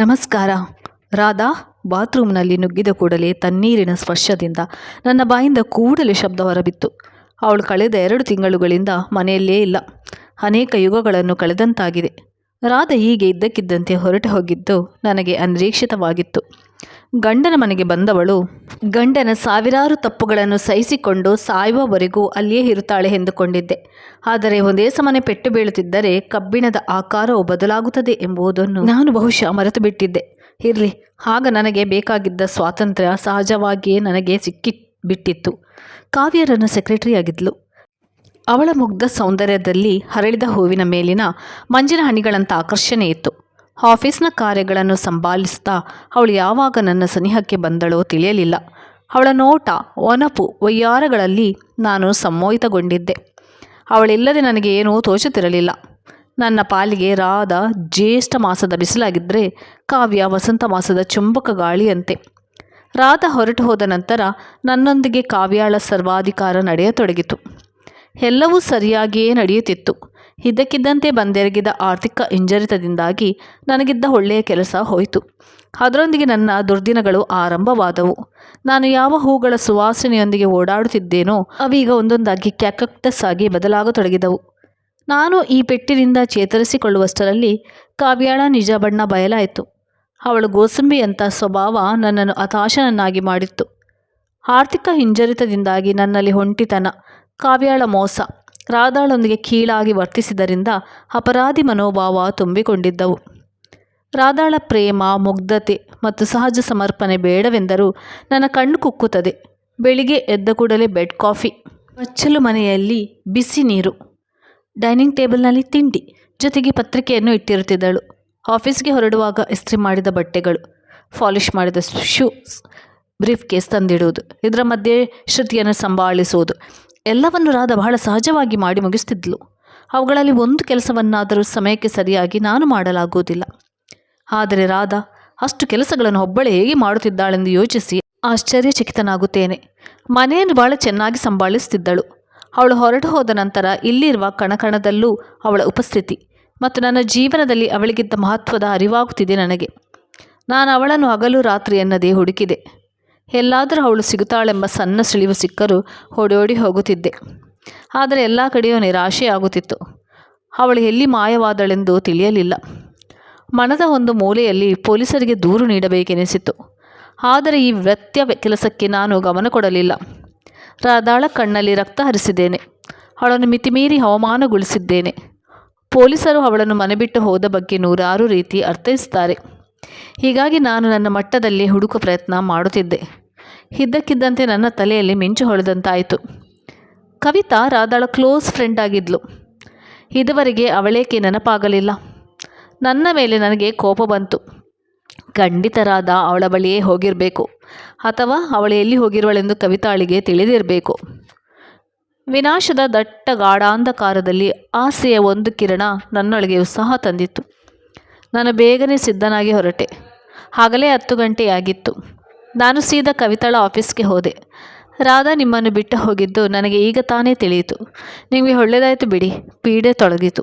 ನಮಸ್ಕಾರ. ರಾಧಾ, ಬಾತ್ರೂಮ್ನಲ್ಲಿ ನುಗ್ಗಿದ ಕೂಡಲೇ ತಣ್ಣೀರಿನ ಸ್ಪರ್ಶದಿಂದ ನನ್ನ ಬಾಯಿಂದ ಕೂಡಲೇ ಶಬ್ದ ಹೊರಬಿತ್ತು. ಅವಳು ಕಳೆದ ಎರಡು ತಿಂಗಳುಗಳಿಂದ ಮನೆಯಲ್ಲೇ ಇಲ್ಲ. ಅನೇಕ ಯುಗಗಳನ್ನು ಕಳೆದಂತಾಗಿದೆ. ರಾಧಾ ಹೀಗೆ ಇದ್ದಕ್ಕಿದ್ದಂತೆ ಹೊರಟು ಹೋಗಿದ್ದು ನನಗೆ ಅನಿರೀಕ್ಷಿತವಾಗಿತ್ತು. ಗಂಡನ ಮನೆಗೆ ಬಂದವಳು, ಗಂಡನ ಸಾವಿರಾರು ತಪ್ಪುಗಳನ್ನು ಸಹಿಸಿಕೊಂಡು ಸಾಯುವವರೆಗೂ ಅಲ್ಲಿಯೇ ಇರುತ್ತಾಳೆ ಎಂದುಕೊಂಡಿದ್ದೆ. ಆದರೆ ಒಂದೇ ಸಮನೆ ಪೆಟ್ಟು ಬೀಳುತ್ತಿದ್ದರೆ ಕಬ್ಬಿಣದ ಆಕಾರವು ಬದಲಾಗುತ್ತದೆ ಎಂಬುದನ್ನು ನಾನು ಬಹುಶಃ ಮರೆತು ಬಿಟ್ಟಿದ್ದೆ ಇರಲಿ, ಆಗ ನನಗೆ ಬೇಕಾಗಿದ್ದ ಸ್ವಾತಂತ್ರ್ಯ ಸಹಜವಾಗಿಯೇ ನನಗೆ ಸಿಕ್ಕಿ ಬಿಟ್ಟಿತ್ತು ಕಾವ್ಯರನ್ನು ಸೆಕ್ರೆಟರಿಯಾಗಿದ್ಲು ಅವಳ ಮುಗ್ಧ ಸೌಂದರ್ಯದಲ್ಲಿ ಹರಳಿದ ಹೂವಿನ ಮೇಲಿನ ಮಂಜಿನ ಹನಿಗಳಂಥ ಆಕರ್ಷಣೆ ಇತ್ತು ಆಫೀಸ್ನ ಕಾರ್ಯಗಳನ್ನು ಸಂಭಾಲಿಸ್ತಾ ಅವಳು ಯಾವಾಗ ನನ್ನ ಸನಿಹಕ್ಕೆ ಬಂದಳೋ ತಿಳಿಯಲಿಲ್ಲ. ಅವಳ ನೋಟ, ಒನಪು, ವಯ್ಯಾರಗಳಲ್ಲಿ ನಾನು ಸಮ್ಮೋಹಿತಗೊಂಡಿದ್ದೆ. ಅವಳಿಲ್ಲದೆ ನನಗೆ ಏನೂ ತೋಚುತ್ತಿರಲಿಲ್ಲ. ನನ್ನ ಪಾಲಿಗೆ ರಾಧ ಜ್ಯೇಷ್ಠ ಮಾಸದ ಬಿಸಿಲಾಗಿದ್ದರೆ ಕಾವ್ಯ ವಸಂತ ಮಾಸದ ಚುಂಬಕ ಗಾಳಿಯಂತೆ. ರಾಧ ಹೊರಟು ಹೋದ ನಂತರ ನನ್ನೊಂದಿಗೆ ಕಾವ್ಯಾಳ ಸರ್ವಾಧಿಕಾರ ನಡೆಯತೊಡಗಿತು. ಎಲ್ಲವೂ ಸರಿಯಾಗಿಯೇ ನಡೆಯುತ್ತಿತ್ತು. ಇದ್ದಕ್ಕಿದ್ದಂತೆ ಬಂದೆರಗಿದ ಆರ್ಥಿಕ ಹಿಂಜರಿತದಿಂದಾಗಿ ನನಗಿದ್ದ ಒಳ್ಳೆಯ ಕೆಲಸ ಹೋಯಿತು. ಅದರೊಂದಿಗೆ ನನ್ನ ದುರ್ದಿನಗಳು ಆರಂಭವಾದವು. ನಾನು ಯಾವ ಹೂಗಳ ಸುವಾಸನೆಯೊಂದಿಗೆ ಓಡಾಡುತ್ತಿದ್ದೇನೋ, ಅವೀಗ ಒಂದೊಂದಾಗಿ ಕ್ಯಾಕಕ್ಟಸ್ ಆಗಿ ಬದಲಾಗತೊಡಗಿದವು. ನಾನು ಈ ಪೆಟ್ಟಿನಿಂದ ಚೇತರಿಸಿಕೊಳ್ಳುವಷ್ಟರಲ್ಲಿ ಕಾವ್ಯಾಳ ನಿಜ ಬಣ್ಣ ಬಯಲಾಯಿತು. ಅವಳು ಗೋಸಂಬಿಯಂಥ ಸ್ವಭಾವ ನನ್ನನ್ನು ಹತಾಶನನ್ನಾಗಿ ಮಾಡಿತ್ತು. ಆರ್ಥಿಕ ಹಿಂಜರಿತದಿಂದಾಗಿ ನನ್ನಲ್ಲಿ ಹೊಂಟಿತನ ಕಾವ್ಯಾಳ ಮೋಸ. ರಾಧಾಳೊಂದಿಗೆ ಕೀಳಾಗಿ ವರ್ತಿಸಿದ್ದರಿಂದ ಅಪರಾಧಿ ಮನೋಭಾವ ತುಂಬಿಕೊಂಡಿದ್ದವು. ರಾಧಾಳ ಪ್ರೇಮ, ಮುಗ್ಧತೆ ಮತ್ತು ಸಹಜ ಸಮರ್ಪಣೆ ಬೇಡವೆಂದರೂ ನನ್ನ ಕಣ್ಣು ಕುಕ್ಕುತ್ತದೆ. ಬೆಳಿಗ್ಗೆ ಎದ್ದ ಕೂಡಲೇ ಬೆಡ್ ಕಾಫಿ, ಮಚ್ಚಲು ಮನೆಯಲ್ಲಿ ಬಿಸಿ ನೀರು, ಡೈನಿಂಗ್ ಟೇಬಲ್ನಲ್ಲಿ ತಿಂಡಿ ಜೊತೆಗೆ ಪತ್ರಿಕೆಯನ್ನು ಇಟ್ಟಿರುತ್ತಿದ್ದಳು. ಆಫೀಸ್ಗೆ ಹೊರಡುವಾಗ ಇಸ್ತ್ರಿ ಮಾಡಿದ ಬಟ್ಟೆಗಳು ಪಾಲಿಷ್ ಮಾಡಿದ ಶೂಸ್ ಬ್ರೀಫ್ ಕೇಸ್ ತಂದಿಡುವುದು, ಇದರ ಮಧ್ಯೆ ಶ್ರುತಿಯನ್ನು ಸಂಭಾಳಿಸುವುದು ಎಲ್ಲವನ್ನು ರಾಧ ಬಹಳ ಸಹಜವಾಗಿ ಮಾಡಿ ಮುಗಿಸ್ತಿದ್ಲು. ಅವುಗಳಲ್ಲಿ ಒಂದು ಕೆಲಸವನ್ನಾದರೂ ಸಮಯಕ್ಕೆ ಸರಿಯಾಗಿ ನಾನು ಮಾಡಲಾಗುವುದಿಲ್ಲ. ಆದರೆ ರಾಧ, ಅಷ್ಟು ಕೆಲಸಗಳನ್ನು ಒಬ್ಬಳೇ ಹೇಗೆ ಮಾಡುತ್ತಿದ್ದಾಳೆಂದು ಯೋಚಿಸಿ ಆಶ್ಚರ್ಯಚಕಿತನಾಗುತ್ತೇನೆ. ಮನೆಯನ್ನು ಬಹಳ ಚೆನ್ನಾಗಿ ಸಂಭಾಳಿಸುತ್ತಿದ್ದಳು ಅವಳು ಹೊರಟು ಹೋದ ನಂತರ ಇಲ್ಲಿರುವ ಕಣಕಣದಲ್ಲೂ ಅವಳ ಉಪಸ್ಥಿತಿ ಮತ್ತು ನನ್ನ ಜೀವನದಲ್ಲಿ ಅವಳಿಗಿದ್ದ ಮಹತ್ವದ ಅರಿವಾಗುತ್ತಿದೆ ನನಗೆ. ನಾನು ಅವಳನ್ನು ಹಗಲು ರಾತ್ರಿ ಎನ್ನದೇ ಹುಡುಕಿದೆ. ಎಲ್ಲಾದರೂ ಅವಳು ಸಿಗುತ್ತಾಳೆಂಬ ಸಣ್ಣ ಸುಳಿವು ಸಿಕ್ಕರೂ ಓಡೋಡಿ ಹೋಗುತ್ತಿದ್ದೆ. ಆದರೆ ಎಲ್ಲ ಕಡೆಯೂ ನಿರಾಶೆಯಾಗುತ್ತಿತ್ತು ಅವಳು ಎಲ್ಲಿ ಮಾಯವಾದಳೆಂದು ತಿಳಿಯಲಿಲ್ಲ. ಮನದ ಒಂದು ಮೂಲೆಯಲ್ಲಿ ಪೊಲೀಸರಿಗೆ ದೂರು ನೀಡಬೇಕೆನಿಸಿತು. ಆದರೆ ಈ ವ್ಯತ್ಯ ಕೆಲಸಕ್ಕೆ ನಾನು ಗಮನ ಕೊಡಲಿಲ್ಲ. ರಾಧಾಳ ಕಣ್ಣಲ್ಲಿ ರಕ್ತ ಹರಿಸಿದ್ದೇನೆ. ಅವಳನ್ನು ಮಿತಿಮೀರಿ ಅವಮಾನಗೊಳಿಸಿದ್ದೇನೆ. ಪೊಲೀಸರು ಅವಳನ್ನು ಮನೆ ಬಿಟ್ಟು ಹೋದ ಬಗ್ಗೆ ನೂರಾರು ರೀತಿ ಅರ್ಥೈಸುತ್ತಾರೆ. ಹೀಗಾಗಿ ನಾನು ನನ್ನ ಮಟ್ಟದಲ್ಲಿ ಹುಡುಕುವ ಪ್ರಯತ್ನ ಮಾಡುತ್ತಿದ್ದೆ. ಇದ್ದಕ್ಕಿದ್ದಂತೆ ನನ್ನ ತಲೆಯಲ್ಲಿ ಮಿಂಚು ಹೊಳೆದಂತಾಯಿತು. ಕವಿತಾ ರಾಧಾಳ ಕ್ಲೋಸ್ ಫ್ರೆಂಡ್ ಆಗಿದ್ಲು. ಇದುವರೆಗೆ ಅವಳೇಕೆ ನೆನಪಾಗಲಿಲ್ಲ. ನನ್ನ ಮೇಲೆ ನನಗೆ ಕೋಪ ಬಂತು. ಖಂಡಿತರಾದ ಅವಳ ಬಳಿಯೇ ಹೋಗಿರಬೇಕು. ಅಥವಾ ಅವಳು ಎಲ್ಲಿ ಹೋಗಿರುವಳೆಂದು ಕವಿತಾಳಿಗೆ ತಿಳಿದಿರಬೇಕು. ವಿನಾಶದ ದಟ್ಟ ಗಾಢಾಂಧಕಾರದಲ್ಲಿ ಆಸೆಯ ಒಂದು ಕಿರಣ ನನ್ನೊಳಗೆ ಉತ್ಸಾಹ ತಂದಿತ್ತು. ನಾನು ಬೇಗನೆ ಸಿದ್ಧನಾಗಿ ಹೊರಟೆ. ಆಗಲೇ ಹತ್ತು ಗಂಟೆಯಾಗಿತ್ತು. ನಾನು ಸೀದಾ ಕವಿತಾಳ ಆಫೀಸ್ಗೆ ಹೋದೆ. ರಾಧಾ ನಿಮ್ಮನ್ನು ಬಿಟ್ಟು ಹೋಗಿದ್ದು ನನಗೆ ಈಗ ತಾನೇ ತಿಳಿಯಿತು. ನಿಮಗೆ ಒಳ್ಳೆಯದಾಯಿತು ಬಿಡಿ, ಪೀಡೆ ತೊಳಗಿತು,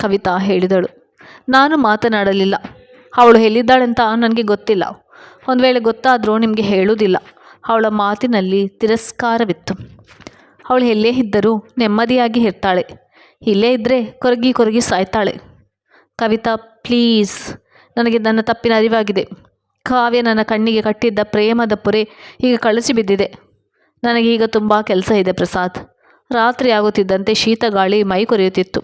ಕವಿತಾ ಹೇಳಿದಳು. ನಾನು ಮಾತನಾಡಲಿಲ್ಲ. ಅವಳು ಎಲ್ಲಿದ್ದಾಳೆಂತ ನನಗೆ ಗೊತ್ತಿಲ್ಲ. ಒಂದು ವೇಳೆ ಗೊತ್ತಾದರೂ ನಿಮಗೆ ಹೇಳುವುದಿಲ್ಲ. ಅವಳ ಮಾತಿನಲ್ಲಿ ತಿರಸ್ಕಾರವಿತ್ತು. ಅವಳು ಎಲ್ಲೇ ಇದ್ದರೂ ನೆಮ್ಮದಿಯಾಗಿ ಇರ್ತಾಳೆ. ಇಲ್ಲೇ ಇದ್ದರೆ ಕೊರಗಿ ಕೊರಗಿ ಸಾಯ್ತಾಳೆ. ಕವಿತಾ, ಪ್ಲೀಸ್, ನನಗೆ ನನ್ನ ತಪ್ಪಿನ ಅರಿವಾಗಿದೆ. ಕಾವ್ಯ ನನ್ನ ಕಣ್ಣಿಗೆ ಕಟ್ಟಿದ್ದ ಪ್ರೇಮದ ಪೊರೆ ಈಗ ಕಳಚಿ ಬಿದ್ದಿದೆ. ನನಗೀಗ ತುಂಬ ಕೆಲಸ ಇದೆ ಪ್ರಸಾದ್. ರಾತ್ರಿ ಆಗುತ್ತಿದ್ದಂತೆ ಶೀತ ಗಾಳಿ ಮೈ ಕೊರೆಯುತ್ತಿತ್ತು.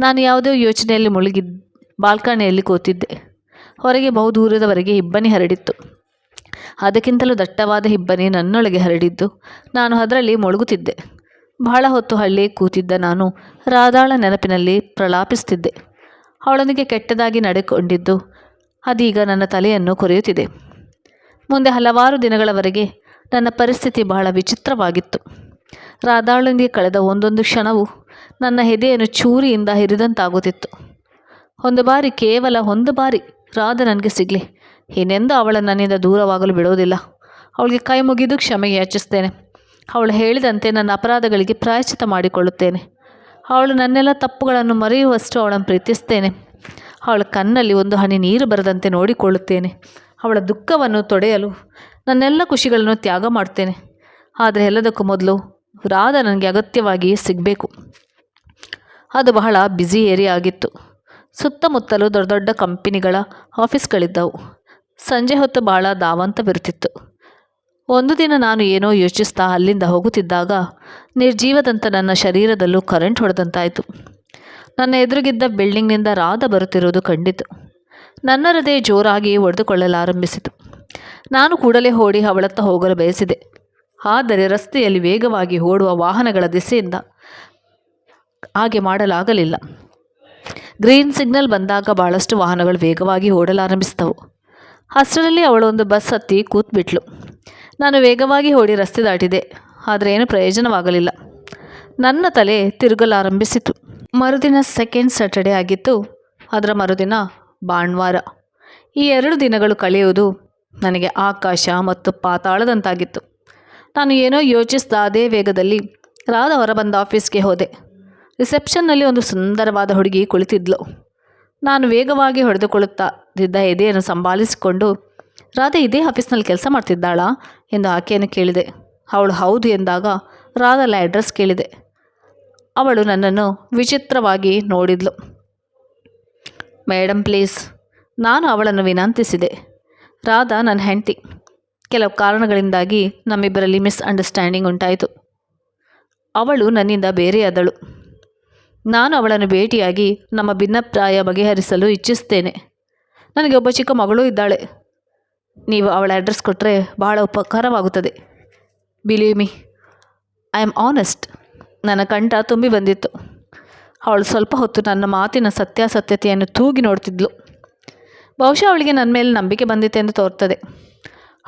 ನಾನು ಯಾವುದೋ ಯೋಚನೆಯಲ್ಲಿ ಮುಳುಗಿ ಬಾಲ್ಕನಿಯಲ್ಲಿ ಕೂತಿದ್ದೆ. ಹೊರಗೆ ಬಹುದೂರದವರೆಗೆ ಇಬ್ಬನಿ ಹರಡಿತ್ತು. ಅದಕ್ಕಿಂತಲೂ ದಟ್ಟವಾದ ಇಬ್ಬನಿ ನನ್ನೊಳಗೆ ಹರಡಿದ್ದು ನಾನು ಅದರಲ್ಲಿ ಮುಳುಗುತ್ತಿದ್ದೆ. ಬಹಳ ಹೊತ್ತು ಹಳ್ಳಿ ಕೂತಿದ್ದ ನಾನು ರಾಧಾಳ ನೆನಪಿನಲ್ಲಿ ಪ್ರಲಾಪಿಸುತ್ತಿದ್ದೆ. ಅವಳೊಂದಿಗೆ ಕೆಟ್ಟದಾಗಿ ನಡೆಕೊಂಡಿದ್ದು ಅದೀಗ ನನ್ನ ತಲೆಯನ್ನು ಕೊರೆಯುತ್ತಿದೆ. ಮುಂದೆ ಹಲವಾರು ದಿನಗಳವರೆಗೆ ನನ್ನ ಪರಿಸ್ಥಿತಿ ಬಹಳ ವಿಚಿತ್ರವಾಗಿತ್ತು. ರಾಧಾಳೊಂದಿಗೆ ಕಳೆದ ಒಂದೊಂದು ಕ್ಷಣವು ನನ್ನ ಹೆದೆಯನ್ನು ಚೂರಿಯಿಂದ ಹಿರಿದಂತಾಗುತ್ತಿತ್ತು. ಒಂದು ಬಾರಿ ಕೇವಲ ಒಂದು ಬಾರಿ ರಾಧ ನನಗೆ ಸಿಗಲಿ ಏನೆಂದು ಅವಳ ನನ್ನಿಂದ ದೂರವಾಗಲು ಬಿಡೋದಿಲ್ಲ ಅವಳಿಗೆ ಕೈ ಮುಗಿದು ಕ್ಷಮೆ ಯಾಚಿಸ್ತೇನೆ. ಅವಳು ಹೇಳಿದಂತೆ ನನ್ನ ಅಪರಾಧಗಳಿಗೆ ಪ್ರಾಯಶ್ಚಿತ ಮಾಡಿಕೊಳ್ಳುತ್ತೇನೆ. ಅವಳು ನನ್ನೆಲ್ಲ ತಪ್ಪುಗಳನ್ನು ಮರೆಯುವಷ್ಟು ಅವಳನ್ನು ಪ್ರೀತಿಸ್ತೇನೆ. ಅವಳ ಕಣ್ಣಲ್ಲಿ ಒಂದು ಹನಿ ನೀರು ಬರದಂತೆ ನೋಡಿಕೊಳ್ಳುತ್ತೇನೆ. ಅವಳ ದುಃಖವನ್ನು ತೊಡೆಯಲು ನನ್ನೆಲ್ಲ ಖುಷಿಗಳನ್ನು ತ್ಯಾಗ ಮಾಡ್ತೇನೆ. ಆದರೆ ಎಲ್ಲದಕ್ಕೂ ಮೊದಲು ರಾಧ ನನಗೆ ಅಗತ್ಯವಾಗಿ ಸಿಗಬೇಕು. ಅದು ಬಹಳ ಬ್ಯುಸಿ ಏರಿಯಾ ಆಗಿತ್ತು. ಸುತ್ತಮುತ್ತಲು ದೊಡ್ಡ ದೊಡ್ಡ ಕಂಪನಿಗಳ ಆಫೀಸ್ಗಳಿದ್ದವು. ಸಂಜೆ ಹೊತ್ತು ಬಹಳ ಧಾವಂತವಿರುತ್ತಿತ್ತು ಒಂದು ದಿನ ನಾನು ಏನೋ ಯೋಚಿಸ್ತಾ ಅಲ್ಲಿಂದ ಹೋಗುತ್ತಿದ್ದಾಗ ನಿರ್ಜೀವದಂತ ನನ್ನ ಶರೀರದಲ್ಲೂ ಕರೆಂಟ್ ಹೊಡೆದಂತಾಯಿತು. ನನ್ನ ಎದುರಿಗಿದ್ದ ಬಿಲ್ಡಿಂಗ್ನಿಂದ ರಾಧ ಬರುತ್ತಿರುವುದು ಕಂಡಿತು. ನನ್ನ ಹೃದಯ ಜೋರಾಗಿ ಒಡೆದುಕೊಳ್ಳಲಾರಂಭಿಸಿತು. ನಾನು ಕೂಡಲೇ ಓಡಿ ಅವಳತ್ತ ಹೋಗಲು ಬಯಸಿದೆ. ಆದರೆ ರಸ್ತೆಯಲ್ಲಿ ವೇಗವಾಗಿ ಓಡುವ ವಾಹನಗಳ ದಿಸೆಯಿಂದ ಹಾಗೆ ಮಾಡಲಾಗಲಿಲ್ಲ. ಗ್ರೀನ್ ಸಿಗ್ನಲ್ ಬಂದಾಗ ಭಾಳಷ್ಟು ವಾಹನಗಳು ವೇಗವಾಗಿ ಓಡಲಾರಂಭಿಸಿದವು. ಅಷ್ಟರಲ್ಲಿ ಅವಳು ಒಂದು ಬಸ್ ಹತ್ತಿ ಕೂತ್ಬಿಟ್ಲು. ನಾನು ವೇಗವಾಗಿ ಓಡಿ ರಸ್ತೆ ದಾಟಿದೆ, ಆದರೆ ಏನು ಪ್ರಯೋಜನವಾಗಲಿಲ್ಲ. ನನ್ನ ತಲೆ ತಿರುಗಲಾರಂಭಿಸಿತು. ಮರುದಿನ ಸೆಕೆಂಡ್ ಸ್ಯಾಟರ್ಡೇ ಆಗಿತ್ತು. ಅದರ ಮರುದಿನ ಭಾನುವಾರ. ಈ ಎರಡು ದಿನಗಳು ಕಳೆಯುವುದು ನನಗೆ ಆಕಾಶ ಮತ್ತು ಪಾತಾಳದಂತಾಗಿತ್ತು. ನಾನು ಏನೋ ಯೋಚಿಸಿದ ಅದೇ ವೇಗದಲ್ಲಿ ರಾಧ ಹೊರಬಂದ ಆಫೀಸ್ಗೆ ಹೋದೆ. ರಿಸೆಪ್ಷನ್ನಲ್ಲಿ ಒಂದು ಸುಂದರವಾದ ಹುಡುಗಿ ಕುಳಿತಿದ್ಲು. ನಾನು ವೇಗವಾಗಿ ಹೊಡೆದುಕೊಳ್ಳುತ್ತಿದ್ದ ಎದೆಯನ್ನು ಸಂಭಾಲಿಸಿಕೊಂಡು, ರಾಧೆ, ಇದೇ ಆಫೀಸ್ನಲ್ಲಿ ಕೆಲಸ ಮಾಡ್ತಿದ್ದಾಳಾ? ಎಂದು ಆಕೆಯನ್ನು ಕೇಳಿದೆ. ಅವಳು ಹೌದು ಎಂದಾಗ ರಾಧಲ್ಲ ಅಡ್ರೆಸ್ ಕೇಳಿದೆ. ಅವಳು ನನ್ನನ್ನು ವಿಚಿತ್ರವಾಗಿ ನೋಡಿದ್ಲು. Madam please. ನಾನು ಅವಳನ್ನು ವಿನಂತಿಸಿದೆ. ರಾಧಾ ನನ್ನ ಹೆಂಡತಿ. ಕೆಲವು ಕಾರಣಗಳಿಂದಾಗಿ ನಮ್ಮಿಬ್ಬರಲ್ಲಿ ಮಿಸ್ಅಂಡರ್ಸ್ಟ್ಯಾಂಡಿಂಗ್ ಉಂಟಾಯಿತು. ಅವಳು ನನ್ನಿಂದ ಬೇರೆಯಾದಳು. ನಾನು ಅವಳನ್ನು ಭೇಟಿಯಾಗಿ ನಮ್ಮ ಭಿನ್ನಪ್ರಾಯ ಬಗೆಹರಿಸಲು ಇಚ್ಛಿಸ್ತೇನೆ ನನಗೆ ಒಬ್ಬ ಚಿಕ್ಕ ಮಗಳೂ ಇದ್ದಾಳೆ. ನೀವು ಅವಳ ಅಡ್ರೆಸ್ ಕೊಟ್ಟರೆ ಬಹಳ ಉಪಕಾರವಾಗುತ್ತದೆ. Believe me. I am honest. ನನ್ನ ಕಂಠ ತುಂಬಿ ಬಂದಿತ್ತು. ಅವಳು ಸ್ವಲ್ಪ ಹೊತ್ತು ನನ್ನ ಮಾತಿನ ಸತ್ಯಾಸತ್ಯತೆಯನ್ನು ತೂಗಿ ನೋಡ್ತಿದ್ಲು. ಬಹುಶಃ ಅವಳಿಗೆ ನನ್ನ ಮೇಲೆ ನಂಬಿಕೆ ಬಂದಿತ್ತೆ ಎಂದು ತೋರ್ತದೆ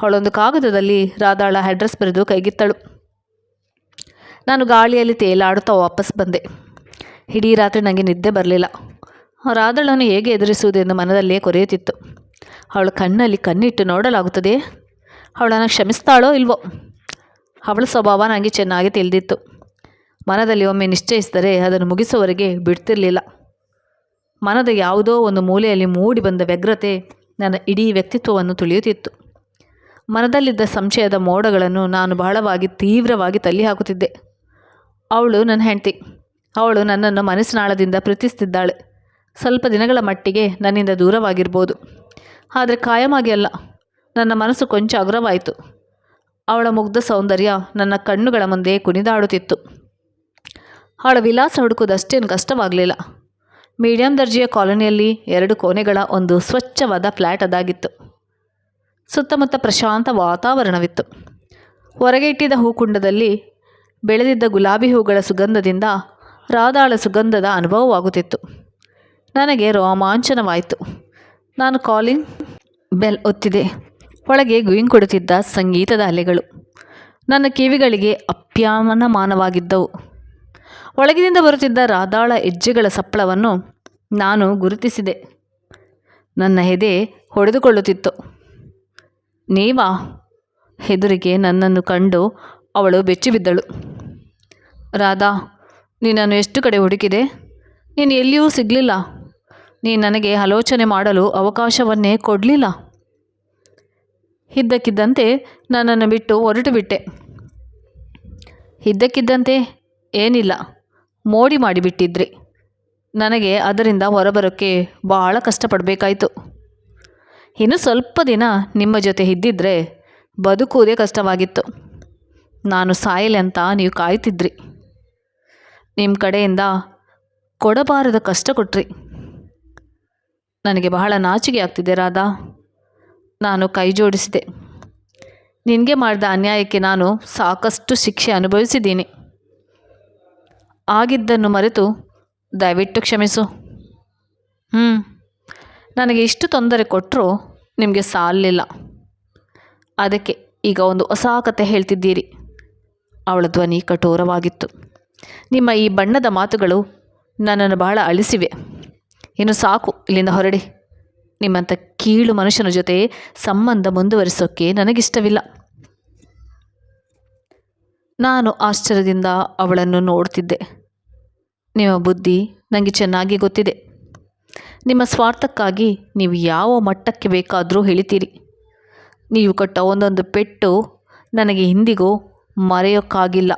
ಅವಳೊಂದು ಕಾಗದದಲ್ಲಿ ರಾಧಾಳ ಅಡ್ರೆಸ್ ಬರೆದು ಕೈಗಿತ್ತಳು. ನಾನು ಗಾಳಿಯಲ್ಲಿ ತೇಲಾಡುತ್ತಾ ವಾಪಸ್ ಬಂದೆ. ಇಡೀ ರಾತ್ರಿ ನನಗೆ ನಿದ್ದೆ ಬರಲಿಲ್ಲ. ರಾಧಳನ್ನು ಹೇಗೆ ಎದುರಿಸುವುದೆಂದು ಮನದಲ್ಲಿಯೇ ಕೊರೆಯುತ್ತಿತ್ತು. ಅವಳ ಕಣ್ಣಲ್ಲಿ ಕಣ್ಣಿಟ್ಟು ನೋಡಲಾಗುತ್ತದೆ. ಅವಳನ್ನು ಕ್ಷಮಿಸ್ತಾಳೋ ಇಲ್ವೋ? ಅವಳ ಸ್ವಭಾವ ನನಗೆ ಚೆನ್ನಾಗಿ ತಿಳಿದಿತ್ತು. ಮನದಲ್ಲಿ ಒಮ್ಮೆ ನಿಶ್ಚಯಿಸಿದರೆ ಅದನ್ನು ಮುಗಿಸುವವರೆಗೆ ಬಿಡ್ತಿರಲಿಲ್ಲ. ಮನದ ಯಾವುದೋ ಒಂದು ಮೂಲೆಯಲ್ಲಿ ಮೂಡಿ ಬಂದ ವ್ಯಗ್ರತೆ ನನ್ನ ಇಡೀ ವ್ಯಕ್ತಿತ್ವವನ್ನು ತುಳಿಯುತ್ತಿತ್ತು. ಮನದಲ್ಲಿದ್ದ ಸಂಶಯದ ಮೋಡಗಳನ್ನು ನಾನು ಬಹಳವಾಗಿ ತೀವ್ರವಾಗಿ ತಳ್ಳಿಹಾಕುತ್ತಿದ್ದೆ. ಅವಳು ನನ್ನ ಹೆಂಡತಿ. ಅವಳು ನನ್ನನ್ನು ಮನಸ್ಸಿನಾಳದಿಂದ ಪ್ರೀತಿಸ್ತಿದ್ದಾಳೆ ಸ್ವಲ್ಪ ದಿನಗಳ ಮಟ್ಟಿಗೆ ನನ್ನಿಂದ ದೂರವಾಗಿರ್ಬೋದು. ಆದರೆ ಕಾಯಮಾಗಿ ಅಲ್ಲ. ನನ್ನ ಮನಸ್ಸು ಕೊಂಚ ಅಗ್ರವಾಯಿತು. ಅವಳ ಮುಗ್ಧ ಸೌಂದರ್ಯ ನನ್ನ ಕಣ್ಣುಗಳ ಮುಂದೆ ಕುಣಿದಾಡುತ್ತಿತ್ತು. ಅವಳ ವಿಲಾಸ ಹುಡುಕುವುದಷ್ಟೇನು ಕಷ್ಟವಾಗಲಿಲ್ಲ. ಮೀಡಿಯಂ ದರ್ಜೆಯ ಕಾಲೋನಿಯಲ್ಲಿ ಎರಡು ಕೋಣೆಗಳ ಒಂದು ಸ್ವಚ್ಛವಾದ ಫ್ಲ್ಯಾಟ್ ಅದಾಗಿತ್ತು. ಸುತ್ತಮುತ್ತ ಪ್ರಶಾಂತ ವಾತಾವರಣವಿತ್ತು. ಹೊರಗೆ ಇಟ್ಟಿದ್ದ ಹೂಕುಂಡದಲ್ಲಿ ಬೆಳೆದಿದ್ದ ಗುಲಾಬಿ ಹೂಗಳ ಸುಗಂಧದಿಂದ ರಾಧಾಳ ಸುಗಂಧದ ಅನುಭವವಾಗುತ್ತಿತ್ತು. ನನಗೆ ರೋಮಾಂಚನವಾಯಿತು. ನಾನು ಕಾಲಿಂಗ್ ಬೆಲ್ ಒತ್ತಿದೆ. ಒಳಗೆ ಗುಯಿಂಗ್ ಕೊಡುತ್ತಿದ್ದ ಸಂಗೀತದ ಅಲೆಗಳು. ನನ್ನ ಕಿವಿಗಳಿಗೆ ಅಪ್ಯಾಮನಮಾನವಾಗಿದ್ದವು ಒಳಗಿನಿಂದ ಬರುತ್ತಿದ್ದ ರಾಧಾಳ ಹೆಜ್ಜೆಗಳ ಸಪ್ಪಳವನ್ನು ನಾನು ಗುರುತಿಸಿದೆ. ನನ್ನ ಹೆದೆ ಹೊಡೆದುಕೊಳ್ಳುತ್ತಿತ್ತು. ನೀವಾ? ಹೆದರಿಗೆ ನನ್ನನ್ನು ಕಂಡು ಅವಳು ಬೆಚ್ಚಿಬಿದ್ದಳು. ರಾಧಾ ನೀನನ್ನು ಎಷ್ಟು ಕಡೆ ಹುಡುಕಿದೆ? ನೀನು ಎಲ್ಲಿಯೂ ಸಿಗಲಿಲ್ಲ. ನೀನು ನನಗೆ ಆಲೋಚನೆ ಮಾಡಲು ಅವಕಾಶವನ್ನೇ ಕೊಡಲಿಲ್ಲ. ಇದ್ದಕ್ಕಿದ್ದಂತೆ ನನ್ನನ್ನು ಬಿಟ್ಟು ಹೊರಟು ಬಿಟ್ಟೆ ಇದ್ದಕ್ಕಿದ್ದಂತೆ ಏನಿಲ್ಲ. ಮೋಡಿ ಮಾಡಿಬಿಟ್ಟಿದ್ರಿ. ನನಗೆ ಅದರಿಂದ ಹೊರಬರೋಕ್ಕೆ ಬಹಳ ಕಷ್ಟಪಡಬೇಕಾಯಿತು. ಇನ್ನು ಸ್ವಲ್ಪ ದಿನ ನಿಮ್ಮ ಜೊತೆ ಇದ್ದಿದ್ರೆ ಬದುಕುವುದೇ ಕಷ್ಟವಾಗಿತ್ತು. ನಾನು ಸಾಯಲೆ ಅಂತ ನೀವು ಕಾಯ್ತಿದ್ರಿ. ನಿಮ್ಮ ಕಡೆಯಿಂದ ಕೊಡಬಾರದ ಕಷ್ಟ ಕೊಟ್ರಿ. ನನಗೆ ಬಹಳ ನಾಚಿಕೆ ಆಗ್ತಿದೆ ರಾಧಾ. ನಾನು ಕೈ ಜೋಡಿಸಿದೆ. ನಿನಗೆ ಮಾಡಿದ ಅನ್ಯಾಯಕ್ಕೆ ನಾನು ಸಾಕಷ್ಟು ಶಿಕ್ಷೆ ಅನುಭವಿಸಿದ್ದೀನಿ. ಆಗಿದ್ದನ್ನು ಮರೆತು ದಯವಿಟ್ಟು ಕ್ಷಮಿಸು. ಹ್ಞೂ ನನಗೆ ಇಷ್ಟು ತೊಂದರೆ ಕೊಟ್ಟರೂ ನಿಮಗೆ ಸಾಲಲಿಲ್ಲ ಅದಕ್ಕೆ ಈಗ ಒಂದು ಹೊಸ ಕತೆ ಹೇಳ್ತಿದ್ದೀರಿ. ಅವಳ ಧ್ವನಿ ಕಠೋರವಾಗಿತ್ತು. ನಿಮ್ಮ ಈ ಬಣ್ಣದ ಮಾತುಗಳು ನನ್ನನ್ನು ಬಹಳ ಅಳಿಸಿವೆ. ಇನ್ನು ಸಾಕು, ಇಲ್ಲಿಂದ ಹೊರಡಿ. ನಿಮ್ಮಂಥ ಕೀಳು ಮನುಷ್ಯನ ಜೊತೆ ಸಂಬಂಧ ಮುಂದುವರಿಸೋಕ್ಕೆ ನನಗಿಷ್ಟವಿಲ್ಲ. ನಾನು ಆಶ್ಚರ್ಯದಿಂದ ಅವಳನ್ನು ನೋಡ್ತಿದ್ದೆ ನಿಮ್ಮ ಬುದ್ಧಿ ನನಗೆ ಚೆನ್ನಾಗಿ ಗೊತ್ತಿದೆ. ನಿಮ್ಮ ಸ್ವಾರ್ಥಕ್ಕಾಗಿ ನೀವು ಯಾವ ಮಟ್ಟಕ್ಕೆ ಬೇಕಾದರೂ ಹೇಳಿತೀರಿ. ನೀವು ಕೊಟ್ಟ ಒಂದೊಂದು ಪೆಟ್ಟು ನನಗೆ ಇಂದಿಗೂ ಮರೆಯೋಕ್ಕಾಗಿಲ್ಲ.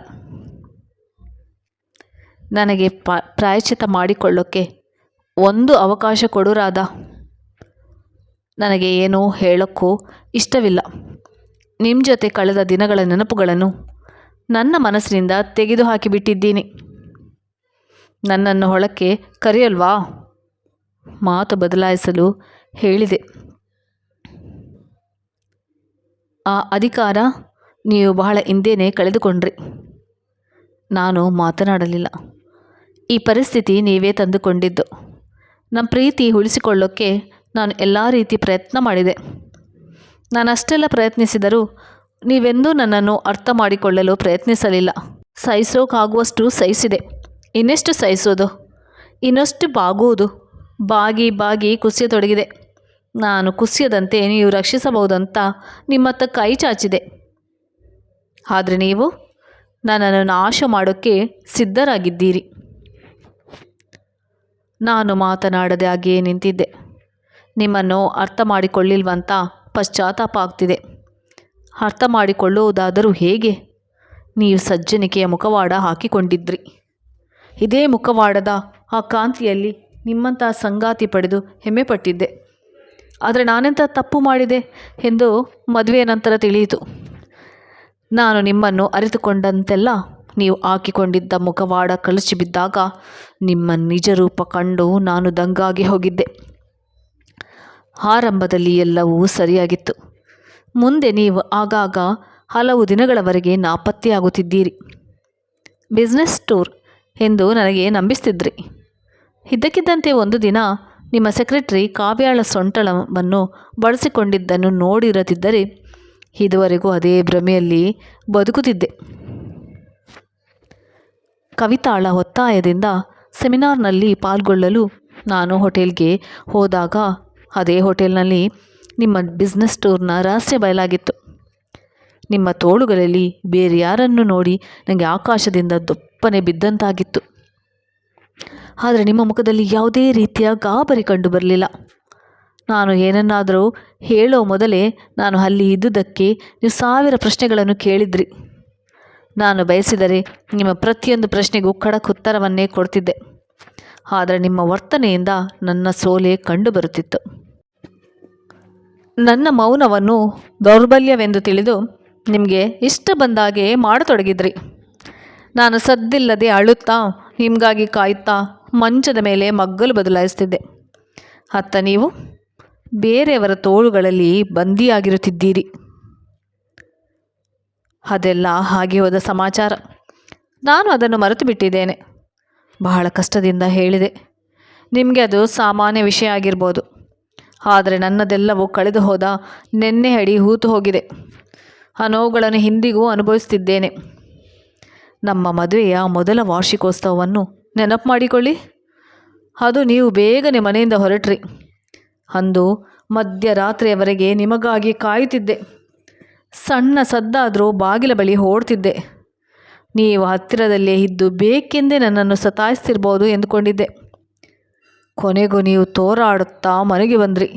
ನನಗೆ ಪ ಪ್ರಾಯಶ್ಚಿತ ಮಾಡಿಕೊಳ್ಳೋಕ್ಕೆ ಒಂದು ಅವಕಾಶ ಕೊಡು ರಾಧಾ. ನನಗೆ ಏನೂ ಹೇಳೋಕ್ಕೂ ಇಷ್ಟವಿಲ್ಲ. ನಿಮ್ಮ ಜೊತೆ ಕಳೆದ ದಿನಗಳ ನೆನಪುಗಳನ್ನು ನನ್ನ ಮನಸ್ಸಿನಿಂದ ತೆಗೆದು ಹಾಕಿಬಿಟ್ಟಿದ್ದೀನಿ ನನ್ನನ್ನು ಹೊಳಕ್ಕೆ ಕರೆಯಲ್ವಾ? ಮಾತು ಬದಲಾಯಿಸಲು ಹೇಳಿದೆ. ಆ ಅಧಿಕಾರ ನೀವು ಬಹಳ ಹಿಂದೇನೆ ಕಳೆದುಕೊಂಡ್ರಿ. ನಾನು ಮಾತನಾಡಲಿಲ್ಲ. ಈ ಪರಿಸ್ಥಿತಿ ನೀವೇ ತಂದುಕೊಂಡಿದ್ದು. ನಮ್ಮ ಪ್ರೀತಿ ಉಳಿಸಿಕೊಳ್ಳೋಕ್ಕೆ ನಾನು ಎಲ್ಲ ರೀತಿ ಪ್ರಯತ್ನ ಮಾಡಿದೆ. ನಾನು ಅಷ್ಟೆಲ್ಲ ಪ್ರಯತ್ನಿಸಿದರೂ ನೀವೆಂದೂ ನನ್ನನ್ನು ಅರ್ಥ ಮಾಡಿಕೊಳ್ಳಲು ಪ್ರಯತ್ನಿಸಲಿಲ್ಲ. ಸಹಿಸೋಕ್ಕಾಗುವಷ್ಟು ಸಹಿಸಿದೆ. ಇನ್ನೆಷ್ಟು ಸಹಿಸೋದು? ಇನ್ನಷ್ಟು ಬಾಗುವುದು. ಬಾಗಿ ಬಾಗಿ ಕುಸಿಯತೊಡಗಿದೆ. ನಾನು ಕುಸಿಯದಂತೆ ನೀವು ರಕ್ಷಿಸಬಹುದಂತ ನಿಮ್ಮತ್ತ ಕೈ ಚಾಚಿದೆ. ಆದರೆ ನೀವು? ನನ್ನನ್ನು ನಾಶ ಮಾಡೋಕ್ಕೆ ಸಿದ್ಧರಾಗಿದ್ದೀರಿ. ನಾನು ಮಾತನಾಡದೆ ಹಾಗೆಯೇ ನಿಂತಿದ್ದೆ. ನಿಮ್ಮನ್ನು ಅರ್ಥ ಮಾಡಿಕೊಳ್ಳಿಲ್ವಂತ ಪಶ್ಚಾತ್ತಾಪ ಆಗ್ತಿದೆ. ಅರ್ಥ ಮಾಡಿಕೊಳ್ಳುವುದಾದರೂ ಹೇಗೆ? ನೀವು ಸಜ್ಜನಿಕೆಯ ಮುಖವಾಡ ಹಾಕಿಕೊಂಡಿದ್ರಿ. ಇದೇ ಮುಖವಾಡದ ಆ ಕಾಂತಿಯಲ್ಲಿ ನಿಮ್ಮಂಥ ಸಂಗಾತಿ ಪಡೆದು ಹೆಮ್ಮೆಪಟ್ಟಿದ್ದೆ. ಆದರೆ ನಾನೆಂಥ ತಪ್ಪು ಮಾಡಿದೆ ಎಂದು ಮದುವೆಯ ನಂತರ ತಿಳಿಯಿತು. ನಾನು ನಿಮ್ಮನ್ನು ಅರಿತುಕೊಂಡಂತೆಲ್ಲ ನೀವು ಹಾಕಿಕೊಂಡಿದ್ದ ಮುಖವಾಡ ಕಳಚಿ ಬಿದ್ದಾಗ ನಿಮ್ಮ ನಿಜ ರೂಪ ಕಂಡು ನಾನು ದಂಗಾಗಿ ಹೋಗಿದ್ದೆ. ಆರಂಭದಲ್ಲಿ ಎಲ್ಲವೂ ಸರಿಯಾಗಿತ್ತು. ಮುಂದೆ ನೀವು ಆಗಾಗ ಹಲವು ದಿನಗಳವರೆಗೆ ನಾಪತ್ತೆಯಾಗುತ್ತಿದ್ದೀರಿ. ಬಿಸ್ನೆಸ್ ಟೂರ್ ಎಂದು ನನಗೆ ನಂಬಿಸ್ತಿದ್ರಿ. ಇದ್ದಕ್ಕಿದ್ದಂತೆ ಒಂದು ದಿನ ನಿಮ್ಮ ಸೆಕ್ರೆಟರಿ ಕಾವ್ಯಾಳ ಸೊಂಟಳವನ್ನು ಬಳಸಿಕೊಂಡಿದ್ದನ್ನು ನೋಡಿರದಿದ್ದರೆ ಇದುವರೆಗೂ ಅದೇ ಭ್ರಮೆಯಲ್ಲಿ ಬದುಕುತ್ತಿದ್ದೆ. ಕವಿತಾಳ ಒತ್ತಾಯದಿಂದ ಸೆಮಿನಾರ್ನಲ್ಲಿ ಪಾಲ್ಗೊಳ್ಳಲು ನಾನು ಹೋಟೆಲ್ಗೆ ಹೋದಾಗ ಅದೇ ಹೋಟೆಲ್ನಲ್ಲಿ ನಿಮ್ಮ ಬಿಸ್ನೆಸ್ ಸ್ಟೋರ್ನ ರಹಸ್ಯ ಬಯಲಾಗಿತ್ತು. ನಿಮ್ಮ ತೋಳುಗಳಲ್ಲಿ ಬೇರೆ ಯಾರನ್ನು ನೋಡಿ ನನಗೆ ಆಕಾಶದಿಂದ ದೊಪ್ಪನೆ ಬಿದ್ದಂತಾಗಿತ್ತು. ಆದರೆ ನಿಮ್ಮ ಮುಖದಲ್ಲಿ ಯಾವುದೇ ರೀತಿಯ ಗಾಬರಿ ಕಂಡು ಬರಲಿಲ್ಲ. ನಾನು ಏನನ್ನಾದರೂ ಹೇಳೋ ಮೊದಲೇ ನಾನು ಅಲ್ಲಿ ಇದ್ದುದಕ್ಕೆ ನೀವು ಸಾವಿರ ಪ್ರಶ್ನೆಗಳನ್ನು ಕೇಳಿದ್ರಿ. ನಾನು ಬಯಸಿದರೆ ನಿಮ್ಮ ಪ್ರತಿಯೊಂದು ಪ್ರಶ್ನೆಗೂ ಖಡಕ್ ಉತ್ತರವನ್ನೇ ಕೊಡ್ತಿದ್ದೆ. ಆದರೆ ನಿಮ್ಮ ವರ್ತನೆಯಿಂದ ನನ್ನ ಸೋಲೆ ಕಂಡು ಬರುತ್ತಿತ್ತು. ನನ್ನ ಮೌನವನ್ನು ದೌರ್ಬಲ್ಯವೆಂದು ತಿಳಿದು ನಿಮಗೆ ಇಷ್ಟ ಬಂದಾಗೆ ಮಾಡತೊಡಗಿದ್ರಿ. ನಾನು ಸದ್ದಿಲ್ಲದೆ ಅಳುತ್ತಾ, ನಿಮಗಾಗಿ ಕಾಯುತ್ತಾ ಮಂಚದ ಮೇಲೆ ಮಗ್ಗಲು ಬದಲಾಯಿಸ್ತಿದ್ದೆ. ಅತ್ತ ನೀವು ಬೇರೆಯವರ ತೋಳುಗಳಲ್ಲಿ ಬಂದಿಯಾಗಿರುತ್ತಿದ್ದೀರಿ. ಅದೆಲ್ಲ ಹಾಗೆ ಹೋದ ಸಮಾಚಾರ. ನಾನು ಅದನ್ನು ಮರೆತು ಬಿಟ್ಟಿದ್ದೇನೆ ಬಹಳ ಕಷ್ಟದಿಂದ ಹೇಳಿದೆ. ನಿಮಗೆ ಅದು ಸಾಮಾನ್ಯ ವಿಷಯ ಆಗಿರ್ಬೋದು. ಆದರೆ ನನ್ನದೆಲ್ಲವೂ ಕಳೆದು ಹೋದ ನೆನ್ನೆ ಅಡಿ ಹೂತು ಹೋಗಿದೆ. ಆ ನೋವುಗಳನ್ನು ಹಿಂದಿಗೂ ಅನುಭವಿಸ್ತಿದ್ದೇನೆ. ನಮ್ಮ ಮದುವೆಯ ಮೊದಲ ವಾರ್ಷಿಕೋತ್ಸವವನ್ನು ನೆನಪು ಮಾಡಿಕೊಳ್ಳಿ. ಅದು ನೀವು ಬೇಗನೆ ಮನೆಯಿಂದ ಹೊರಟ್ರಿ. ಅಂದು ಮಧ್ಯರಾತ್ರಿಯವರೆಗೆ ನಿಮಗಾಗಿ ಕಾಯುತ್ತಿದ್ದೆ. ಸಣ್ಣ ಸದ್ದಾದರೂ ಬಾಗಿಲ ಬಳಿ ಓಡ್ತಿದ್ದೆ. ನೀವು ಹತ್ತಿರದಲ್ಲೇ ಇದ್ದು ಬೇಕೆಂದೇ ನನ್ನನ್ನು ಸತಾಯಿಸ್ತಿರ್ಬೋದು ಎಂದುಕೊಂಡಿದ್ದೆ. ಕೊನೆಗೂ ನೀವು ತೋರಾಡುತ್ತಾ ಮನೆಗೆ ಬಂದ್ರಿ.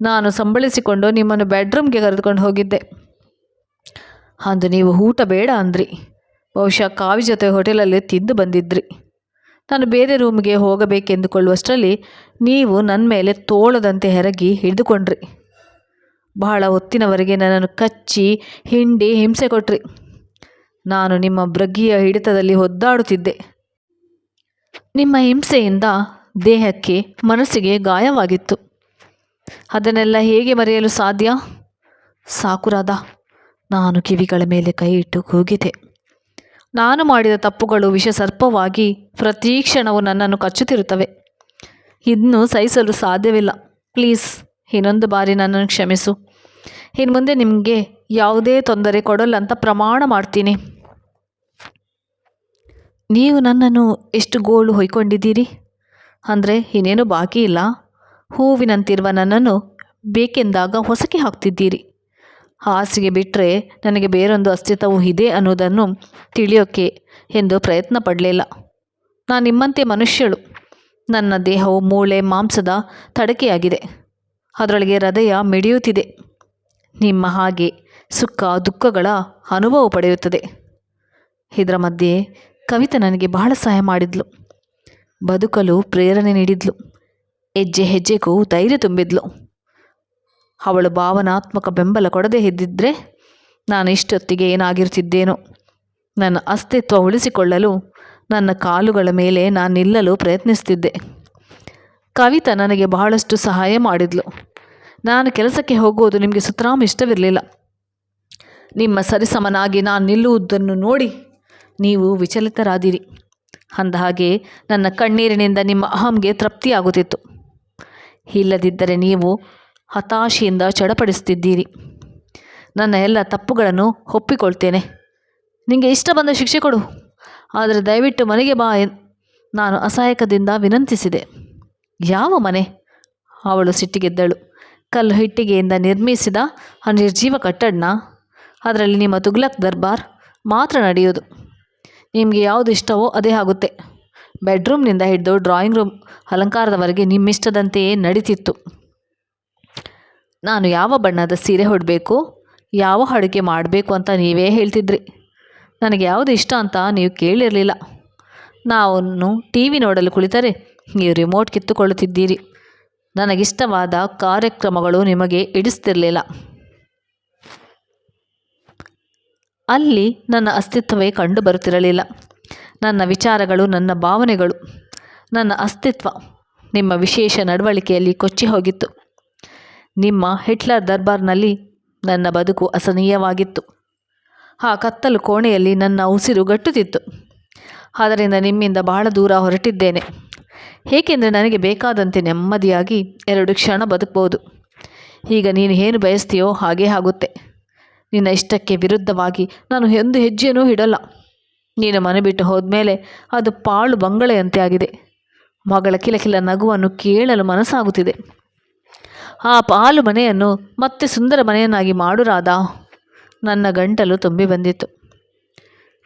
ನಾನು ಸಂಬಳಿಸಿಕೊಂಡು ನಿಮ್ಮನ್ನು ಬೆಡ್ರೂಮ್ಗೆ ಕರೆದುಕೊಂಡು ಹೋಗಿದ್ದೆ. ಅಂದು ನೀವು ಊಟ ಬೇಡ ಅಂದ್ರಿ. ಬಹುಶಃ ಕಾವಿ ಜೊತೆ ಹೋಟೆಲಲ್ಲಿ ತಿಂದು ಬಂದಿದ್ರಿ. ನಾನು ಬೇರೆ ರೂಮ್ಗೆ ಹೋಗಬೇಕೆಂದುಕೊಳ್ಳುವಷ್ಟರಲ್ಲಿ ನೀವು ನನ್ನ ಮೇಲೆ ತೋಳದಂತೆ ಹೆರಗಿ ಹಿಡಿದುಕೊಂಡ್ರಿ. ಬಹಳ ಹೊತ್ತಿನವರೆಗೆ ನನ್ನನ್ನು ಕಚ್ಚಿ ಹಿಂಡಿ ಹಿಂಸೆ ಕೊಟ್ರಿ. ನಾನು ನಿಮ್ಮ ಬ್ರಗ್ಗಿಯ ಹಿಡಿತದಲ್ಲಿ ಒದ್ದಾಡುತ್ತಿದ್ದೆ. ನಿಮ್ಮ ಹಿಂಸೆಯಿಂದ ದೇಹಕ್ಕೆ ಮನಸ್ಸಿಗೆ ಗಾಯವಾಗಿತ್ತು. ಅದನ್ನೆಲ್ಲ ಹೇಗೆ ಮರೆಯಲು ಸಾಧ್ಯ? ಸಾಕುರಾದ, ನಾನು ಕಿವಿಗಳ ಮೇಲೆ ಕೈ ಇಟ್ಟು ಕೂಗಿದೆ. ನಾನು ಮಾಡಿದ ತಪ್ಪುಗಳು ವಿಷಸರ್ಪವಾಗಿ ಪ್ರತಿ ಕ್ಷಣವು ನನ್ನನ್ನು ಕಚ್ಚುತ್ತಿರುತ್ತವೆ. ಇನ್ನು ಸಹಿಸಲು ಸಾಧ್ಯವಿಲ್ಲ. ಪ್ಲೀಸ್, ಇನ್ನೊಂದು ಬಾರಿ ನನ್ನನ್ನು ಕ್ಷಮಿಸು. ಇನ್ನು ಮುಂದೆ ನಿಮಗೆ ಯಾವುದೇ ತೊಂದರೆ ಕೊಡಲ್ಲ ಅಂತ ಪ್ರಮಾಣ ಮಾಡ್ತೀನಿ. ನೀವು ನನ್ನನ್ನು ಎಷ್ಟು ಗೋಳು ಹೊಯ್ಕೊಂಡಿದ್ದೀರಿ? ಅಂದರೆ ಇನ್ನೇನು ಬಾಕಿ ಇಲ್ಲ. ಹೂವಿನಂತಿರುವ ನನ್ನನ್ನು ಬೇಕೆಂದಾಗ ಹೊಸಕಿ ಹಾಕ್ತಿದ್ದೀರಿ. ಹಾಸಿಗೆ ಬಿಟ್ಟರೆ ನನಗೆ ಬೇರೊಂದು ಅಸ್ತಿತ್ವವು ಇದೆ ಅನ್ನೋದನ್ನು ತಿಳಿಯೋಕೆ ಎಂದು ಪ್ರಯತ್ನ ಪಡಲಿಲ್ಲ. ನಾನು ನಿಮ್ಮಂತೆ ಮನುಷ್ಯಳು. ನನ್ನ ದೇಹವು ಮೂಳೆ, ಮಾಂಸದ ತಡಕೆಯಾಗಿದೆ. ಅದರೊಳಗೆ ಹೃದಯ ಮಿಡಿಯುತ್ತಿದೆ. ನಿಮ್ಮ ಹಾಗೆ ಸುಖ, ದುಃಖಗಳ ಅನುಭವ ಪಡೆಯುತ್ತದೆ. ಇದರ ಮಧ್ಯೆ ಕವಿತೆ ನನಗೆ ಬಹಳ ಸಹಾಯ ಮಾಡಿದ್ಲು. ಬದುಕಲು ಪ್ರೇರಣೆ ನೀಡಿದ್ಲು. ಹೆಜ್ಜೆ ಹೆಜ್ಜೆಗೂ ಧೈರ್ಯ ತುಂಬಿದ್ಲು. ಅವಳು ಭಾವನಾತ್ಮಕ ಬೆಂಬಲ ಕೊಡದೆ ಇದ್ದಿದ್ರೆ ನಾನು ಇಷ್ಟೊತ್ತಿಗೆ ಏನಾಗಿರ್ತಿದ್ದೇನೋ. ನನ್ನ ಅಸ್ತಿತ್ವ ಉಳಿಸಿಕೊಳ್ಳಲು ನನ್ನ ಕಾಲುಗಳ ಮೇಲೆ ನಾನು ನಿಲ್ಲಲು ಪ್ರಯತ್ನಿಸ್ತಿದ್ದೆ. ಕವಿತಾ ನನಗೆ ಬಹಳಷ್ಟು ಸಹಾಯ ಮಾಡಿದ್ಲು. ನಾನು ಕೆಲಸಕ್ಕೆ ಹೋಗುವುದು ನಿಮಗೆ ಸುತರಾಮ್ ಇಷ್ಟವಿರಲಿಲ್ಲ. ನಿಮ್ಮ ಸರಿಸಮನಾಗಿ ನಾನು ನಿಲ್ಲುವುದನ್ನು ನೋಡಿ ನೀವು ವಿಚಲಿತರಾದಿರಿ. ಅಂದಹಾಗೆ ನನ್ನ ಕಣ್ಣೀರಿನಿಂದ ನಿಮ್ಮ ಅಹಂಗೆ ತೃಪ್ತಿಯಾಗುತ್ತಿತ್ತು. ಇಲ್ಲದಿದ್ದರೆ ನೀವು ಹತಾಶೆಯಿಂದ ಚಡಪಡಿಸುತ್ತಿದ್ದೀರಿ. ನನ್ನ ಎಲ್ಲ ತಪ್ಪುಗಳನ್ನು ಒಪ್ಪಿಕೊಳ್ತೇನೆ. ನಿಮಗೆ ಇಷ್ಟ ಬಂದ ಶಿಕ್ಷೆ ಕೊಡು. ಆದರೆ ದಯವಿಟ್ಟು ಮನೆಗೆ ಬಾ ನಾನು ಅಸಹಾಯಕದಿಂದ ವಿನಂತಿಸಿದೆ. ಯಾವ ಮನೆ? ಅವಳು ಸಿಟ್ಟಿಗೆದ್ದಳು. ಕಲ್ಲು ಹಿಟ್ಟಿಗೆಯಿಂದ ನಿರ್ಮಿಸಿದ ಆ ನಿರ್ಜೀವ ಕಟ್ಟಡನ? ಅದರಲ್ಲಿ ನಿಮ್ಮ ತುಗ್ಲಕ್ ದರ್ಬಾರ್ ಮಾತ್ರ ನಡೆಯೋದು ನಿಮಗೆ ಯಾವುದು ಇಷ್ಟವೋ ಅದೇ ಆಗುತ್ತೆ. ಬೆಡ್ರೂಮ್ನಿಂದ ಹಿಡಿದು ಡ್ರಾಯಿಂಗ್ ರೂಮ್ ಅಲಂಕಾರದವರೆಗೆ ನಿಮ್ಮಿಷ್ಟದಂತೆಯೇ ನಡೀತಿತ್ತು. ನಾನು ಯಾವ ಬಣ್ಣದ ಸೀರೆ ಹೊಡಬೇಕು ಯಾವ ಅಡುಗೆ ಮಾಡಬೇಕು ಅಂತ ನೀವೇ ಹೇಳ್ತಿದ್ರಿ. ನನಗೆ ಯಾವುದು ಇಷ್ಟ ಅಂತ ನೀವು ಕೇಳಿರಲಿಲ್ಲ. ನಾನು ಟಿ ವಿ ನೋಡಲು ಕುಳಿತರೆ ನೀವು ರಿಮೋಟ್ ಕಿತ್ತುಕೊಳ್ಳುತ್ತಿದ್ದೀರಿ. ನನಗಿಷ್ಟವಾದ ಕಾರ್ಯಕ್ರಮಗಳು ನಿಮಗೆ ಇಡಿಸ್ತಿರಲಿಲ್ಲ ಅಲ್ಲಿ ನನ್ನ ಅಸ್ತಿತ್ವವೇ ಕಂಡು ಬರುತ್ತಿರಲಿಲ್ಲ ನನ್ನ ವಿಚಾರಗಳು, ನನ್ನ ಭಾವನೆಗಳು, ನನ್ನ ಅಸ್ತಿತ್ವ ನಿಮ್ಮ ವಿಶೇಷ ನಡವಳಿಕೆಯಲ್ಲಿ ಕೊಚ್ಚಿ ಹೋಗಿತ್ತು. ನಿಮ್ಮ ಹಿಟ್ಲರ್ ದರ್ಬಾರ್ನಲ್ಲಿ ನನ್ನ ಬದುಕು ಅಸನೀಯವಾಗಿತ್ತು ಆ ಕತ್ತಲು ಕೋಣೆಯಲ್ಲಿ ನನ್ನ ಉಸಿರು ಗಟ್ಟುತ್ತಿತ್ತು. ಆದ್ದರಿಂದ ನಿಮ್ಮಿಂದ ಬಹಳ ದೂರ ಹೊರಟಿದ್ದೇನೆ. ಏಕೆಂದರೆ ನನಗೆ ಬೇಕಾದಂತೆ ನೆಮ್ಮದಿಯಾಗಿ ಎರಡು ಕ್ಷಣ ಬದುಕ್ಬೋದು ಈಗ ನೀನು ಏನು ಬಯಸ್ತೀಯೋ ಹಾಗೇ ಆಗುತ್ತೆ. ನಿನ್ನ ಇಷ್ಟಕ್ಕೆ ವಿರುದ್ಧವಾಗಿ ನಾನು ಒಂದು ಹೆಜ್ಜೆಯೂ ಇಡಲ್ಲ. ನೀನು ಮನೆ ಬಿಟ್ಟು ಹೋದ್ಮೇಲೆ ಅದು ಪಾಳು ಬಂಗಳೆಯಂತೆ ಆಗಿದೆ. ಮಗಳ ಕಿಲಕಿಲ ನಗುವನ್ನು ಕೇಳಲು ಮನಸ್ಸಾಗುತ್ತಿದೆ. ಆ ಪಾಲು ಮನೆಯನ್ನು ಮತ್ತೆ ಸುಂದರ ಮನೆಯನ್ನಾಗಿ ಮಾಡುರಾದ? ನನ್ನ ಗಂಟಲು ತುಂಬಿ ಬಂದಿತ್ತು.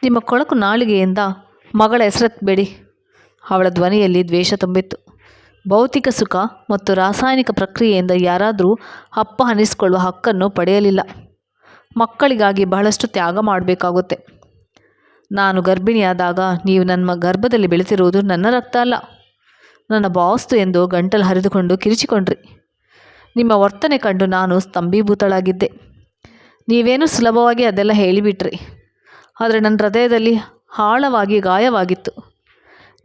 ನಿಮ್ಮ ಕೊಳಕು ನಾಳಿಗೆಯಿಂದ ಮಗಳ ಹೆಸರತ್ಬೇಡಿ ಅವಳ ಧ್ವನಿಯಲ್ಲಿ ದ್ವೇಷ ತುಂಬಿತ್ತು. ಭೌತಿಕ ಸುಖ ಮತ್ತು ರಾಸಾಯನಿಕ ಪ್ರಕ್ರಿಯೆಯಿಂದ ಯಾರಾದರೂ ಅಪ್ಪ ಹನಿಸಿಕೊಳ್ಳುವ ಹಕ್ಕನ್ನು ಪಡೆಯಲಿಲ್ಲ. ಮಕ್ಕಳಿಗಾಗಿ ಬಹಳಷ್ಟು ತ್ಯಾಗ ಮಾಡಬೇಕಾಗುತ್ತೆ. ನಾನು ಗರ್ಭಿಣಿಯಾದಾಗ ನೀವು ನನ್ನ ಗರ್ಭದಲ್ಲಿ ಬೆಳೆತಿರುವುದು ನನ್ನ ರಕ್ತ ಅಲ್ಲ. ನನ್ನ ಬಾಸ್ತು ಎಂದು ಗಂಟಲು ಹರಿದುಕೊಂಡು ಕಿರಿಚಿಕೊಂಡ್ರಿ. ನಿಮ್ಮ ವರ್ತನೆ ಕಂಡು ನಾನು ಸ್ತಂಭೀಭೂತಳಾಗಿದ್ದೆ. ನೀವೇನು ಸುಲಭವಾಗಿ ಅದೆಲ್ಲ ಹೇಳಿಬಿಟ್ರಿ. ಆದರೆ ನನ್ನ ಹೃದಯದಲ್ಲಿ ಆಳವಾಗಿ ಗಾಯವಾಗಿತ್ತು.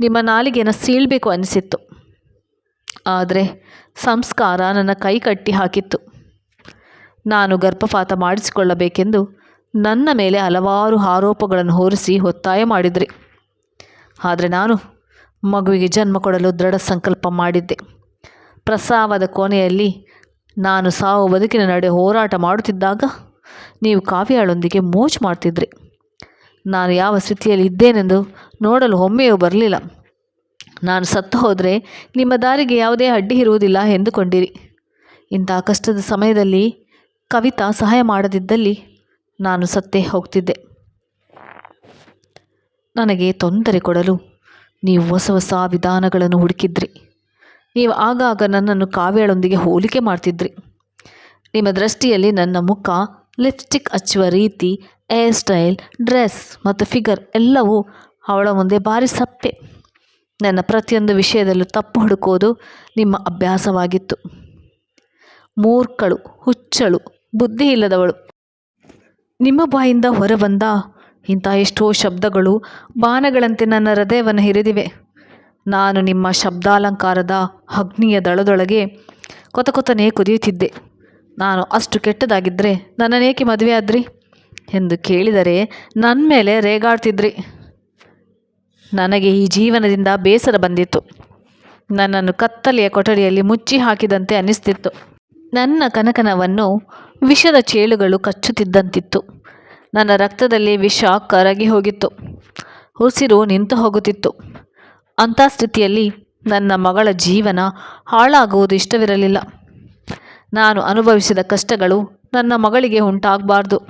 ನಿಮ್ಮ ನಾಲಿಗೆನ ಸೀಳಬೇಕು ಅನಿಸಿತ್ತು. ಆದರೆ ಸಂಸ್ಕಾರ ನನ್ನ ಕೈ ಕಟ್ಟಿ ಹಾಕಿತ್ತು. ನಾನು ಗರ್ಭಪಾತ ಮಾಡಿಸಿಕೊಳ್ಳಬೇಕೆಂದು ನನ್ನ ಮೇಲೆ ಹಲವಾರು ಆರೋಪಗಳನ್ನು ಹೊರಿಸಿ ಒತ್ತಾಯ ಮಾಡಿದ್ರಿ. ಆದರೆ ನಾನು ಮಗುವಿಗೆ ಜನ್ಮ ಕೊಡಲು ದೃಢ ಸಂಕಲ್ಪ ಮಾಡಿದ್ದೆ. ಪ್ರಸಾವದ ಕೊನೆಯಲ್ಲಿ ನಾನು ಸಾವು ಬದುಕಿನ ನಡೆ ಹೋರಾಟ ಮಾಡುತ್ತಿದ್ದಾಗ ನೀವು ಕಾವ್ಯಾಳೊಂದಿಗೆ ಮೋಜು ಮಾಡ್ತಿದ್ರಿ. ನಾನು ಯಾವ ಸ್ಥಿತಿಯಲ್ಲಿ ಇದ್ದೇನೆಂದು ನೋಡಲು ಒಮ್ಮೆಯೂ ಬರಲಿಲ್ಲ. ನಾನು ಸತ್ತು ಹೋದರೆ ನಿಮ್ಮ ದಾರಿಗೆ ಯಾವುದೇ ಅಡ್ಡಿ ಇರುವುದಿಲ್ಲ ಎಂದುಕೊಂಡಿರಿ. ಇಂಥ ಕಷ್ಟದ ಸಮಯದಲ್ಲಿ ಕವಿತಾ ಸಹಾಯ ಮಾಡದಿದ್ದಲ್ಲಿ ನಾನು ಸತ್ತೇ ಹೋಗ್ತಿದ್ದೆ. ನನಗೆ ತೊಂದರೆ ಕೊಡಲು ನೀವು ಹೊಸ ಹೊಸ ವಿಧಾನಗಳನ್ನು ಹುಡುಕಿದ್ರಿ. ನೀವು ಆಗಾಗ ನನ್ನನ್ನು ಕಾವ್ಯಳೊಂದಿಗೆ ಹೋಲಿಕೆ ಮಾಡ್ತಿದ್ರಿ. ನಿಮ್ಮ ದೃಷ್ಟಿಯಲ್ಲಿ ನನ್ನ ಮುಖ, ಲಿಪ್ಸ್ಟಿಕ್ ಹಚ್ಚುವ ರೀತಿ, ಹೇರ್ ಸ್ಟೈಲ್, ಡ್ರೆಸ್ ಮತ್ತು ಫಿಗರ್ ಎಲ್ಲವೂ ಅವಳ ಮುಂದೆ ಭಾರಿ ಸಪ್ಪೆ. ನನ್ನ ಪ್ರತಿಯೊಂದು ವಿಷಯದಲ್ಲೂ ತಪ್ಪು ಹುಡುಕೋದು ನಿಮ್ಮ ಅಭ್ಯಾಸವಾಗಿತ್ತು. ಮೂರ್ಖಳು, ಹುಚ್ಚಳು ಬುದ್ಧಿ ಇಲ್ಲದವಳು. ನಿಮ್ಮ ಬಾಯಿಂದ ಹೊರಬಂದ ಇಂಥ ಎಷ್ಟೋ ಶಬ್ದಗಳು ಬಾಣಗಳಂತೆ ನನ್ನ ಹೃದಯವನ್ನು ಹಿರಿದಿವೆ. ನಾನು ನಿಮ್ಮ ಶಬ್ದಾಲಂಕಾರದ ಅಗ್ನಿಯ ದಳದೊಳಗೆ ಕೊತ ಕೊತನೇ ಕುದಿಯುತ್ತಿದ್ದೆ. ನಾನು ಅಷ್ಟು ಕೆಟ್ಟದಾಗಿದ್ದರೆ ನನ್ನನ್ನೇಕೆ ಮದುವೆ ಆದ್ರಿ? ಎಂದು ಕೇಳಿದರೆ ನನ್ನ ಮೇಲೆ ರೇಗಾಡ್ತಿದ್ರಿ. ನನಗೆ ಈ ಜೀವನದಿಂದ ಬೇಸರ ಬಂದಿತ್ತು. ನನ್ನನ್ನು ಕತ್ತಲೆಯ ಕೊಠಡಿಯಲ್ಲಿ ಮುಚ್ಚಿ ಹಾಕಿದಂತೆ ಅನ್ನಿಸ್ತಿತ್ತು. ನನ್ನ ಕನಕನವನ್ನು ವಿಷದ ಚೇಳುಗಳು ಕಚ್ಚುತ್ತಿದ್ದಂತಿತ್ತು. ನನ್ನ ರಕ್ತದಲ್ಲಿ ವಿಷ ಕರಗಿ ಹೋಗಿತ್ತು. ಉಸಿರು ನಿಂತು ಹೋಗುತ್ತಿತ್ತು. ಅಂಥ ಸ್ಥಿತಿಯಲ್ಲಿ ನನ್ನ ಮಗಳ ಜೀವನ ಹಾಳಾಗುವುದು ಇಷ್ಟವಿರಲಿಲ್ಲ. ನಾನು ಅನುಭವಿಸಿದ ಕಷ್ಟಗಳು ನನ್ನ ಮಗಳಿಗೆ ಉಂಟಾಗಬಾರ್ದು.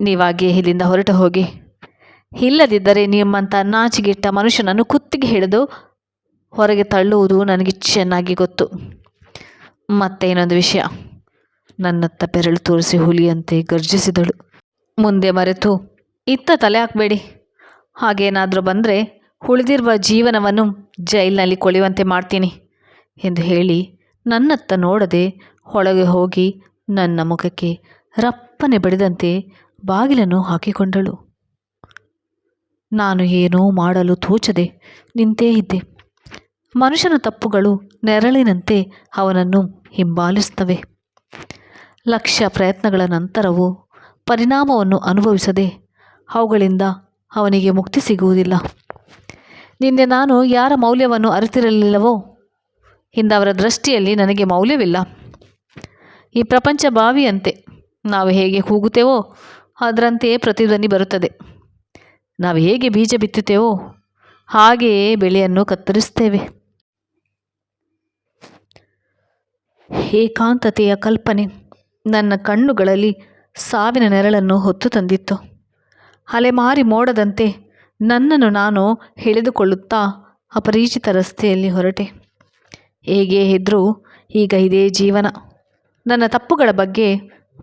ನೀವಾಗಿಯೇ ಇಲ್ಲಿಂದ ಹೊರಟು ಹೋಗಿ. ಇಲ್ಲದಿದ್ದರೆ ನಿಮ್ಮಂಥ ನಾಚಿಗೆಟ್ಟ ಮನುಷ್ಯನನ್ನು ಕುತ್ತಿಗೆ ಹಿಡಿದು ಹೊರಗೆ ತಳ್ಳುವುದು ನನಗೆ ಚೆನ್ನಾಗಿ ಗೊತ್ತು. ಮತ್ತೆ ಇನ್ನೊಂದು ವಿಷಯ. ನನ್ನತ್ತ ಬೆರಳು ತೋರಿಸಿ ಹುಲಿಯಂತೆ ಗರ್ಜಿಸಿದಳು. ಮುಂದೆ ಮರೆತು, ಇತ್ತ ತಲೆ ಹಾಕಬೇಡಿ. ಹಾಗೇನಾದರೂ ಬಂದರೆ ಉಳಿದಿರುವ ಜೀವನವನ್ನು ಜೈಲಿನಲ್ಲಿ ಕೊಳೆಯುವಂತೆ ಮಾಡ್ತೀನಿ ಎಂದು ಹೇಳಿ ನನ್ನತ್ತ ನೋಡದೆ ಒಳಗೆ ಹೋಗಿ ನನ್ನ ಮುಖಕ್ಕೆ ರಪ್ಪನೆ ಬಡಿದಂತೆ ಬಾಗಿಲನ್ನು ಹಾಕಿಕೊಂಡಳು. ನಾನು ಏನೂ ಮಾಡಲು ತೋಚದೆ ನಿಂತೇ ಇದ್ದೆ. ಮನುಷ್ಯನ ತಪ್ಪುಗಳು ನೆರಳಿನಂತೆ ಅವನನ್ನು ಹಿಂಬಾಲಿಸುತ್ತವೆ. ಲಕ್ಷ ಪ್ರಯತ್ನಗಳ ನಂತರವೂ ಪರಿಣಾಮವನ್ನು ಅನುಭವಿಸದೆ ಅವುಗಳಿಂದ ಅವನಿಗೆ ಮುಕ್ತಿ ಸಿಗುವುದಿಲ್ಲ. ನಿನ್ನೆ ನಾನು ಯಾರ ಮೌಲ್ಯವನ್ನು ಅರಿತಿರಲಿಲ್ಲವೋ? ಇಂದವರ ದೃಷ್ಟಿಯಲ್ಲಿ ನನಗೆ ಮೌಲ್ಯವಿಲ್ಲ. ಈ ಪ್ರಪಂಚ ಬಾವಿಯಂತೆ. ನಾವು ಹೇಗೆ ಕೂಗುತ್ತೇವೋ, ಅದರಂತೆಯೇ ಪ್ರತಿಧ್ವನಿ ಬರುತ್ತದೆ. ನಾವು ಹೇಗೆ ಬೀಜ ಬಿತ್ತುತ್ತೇವೋ, ಹಾಗೆಯೇ ಬೆಳೆಯನ್ನು ಕತ್ತರಿಸ್ತೇವೆ ಏಕಾಂತತೆಯ ಕಲ್ಪನೆ. ನನ್ನ ಕಣ್ಣುಗಳಲ್ಲಿ ಸಾವಿನ ನೆರಳನ್ನು ಹೊತ್ತು ತಂದಿತ್ತು. ಅಲೆಮಾರಿ ಮೋಡದಂತೆ ನನ್ನನ್ನು ನಾನು ಎಳೆದುಕೊಳ್ಳುತ್ತಾ ಅಪರಿಚಿತ ರಸ್ತೆಯಲ್ಲಿ ಹೊರಟೆ. ಹೇಗೆ ಇದ್ರೂ ಈಗ ಇದೇ ಜೀವನ. ನನ್ನ ತಪ್ಪುಗಳ ಬಗ್ಗೆ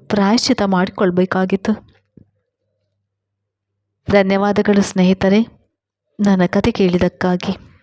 ಪ್ರಾಯಶ್ಚಿತ ಮಾಡಿಕೊಳ್ಬೇಕಾಗಿತ್ತು. ಧನ್ಯವಾದಗಳು ಸ್ನೇಹಿತರೆ. ನನ್ನ ಕತೆ ಕೇಳಿದ್ದಕ್ಕಾಗಿ.